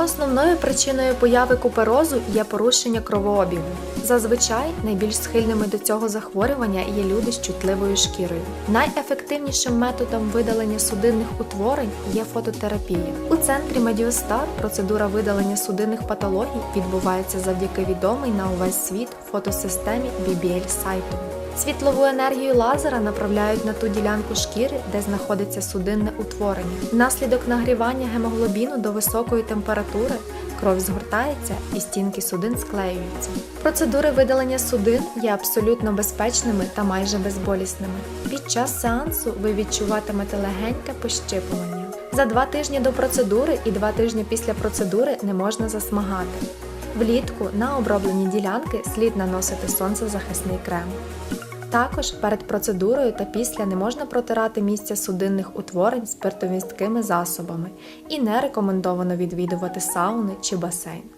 Основною причиною появи куперозу є порушення кровообігу. Зазвичай найбільш схильними до цього захворювання є люди з чутливою шкірою. Найефективнішим методом видалення судинних утворень є фототерапія. У центрі Медіостар процедура видалення судинних патологій відбувається завдяки відомій на увесь світ фотосистемі BBL сайту. Світлову енергію лазера направляють на ту ділянку шкіри, де знаходиться судинне утворення. Внаслідок нагрівання гемоглобіну до високої температури кров згортається і стінки судин склеюються. Процедури видалення судин є абсолютно безпечними та майже безболісними. Під час сеансу ви відчуватимете легеньке пощипування. За два тижні до процедури і два тижні після процедури не можна засмагати. Влітку на оброблені ділянки слід наносити сонцезахисний крем. Також перед процедурою та після не можна протирати місця судинних утворень спиртовісткими засобами і не рекомендовано відвідувати сауни чи басейн.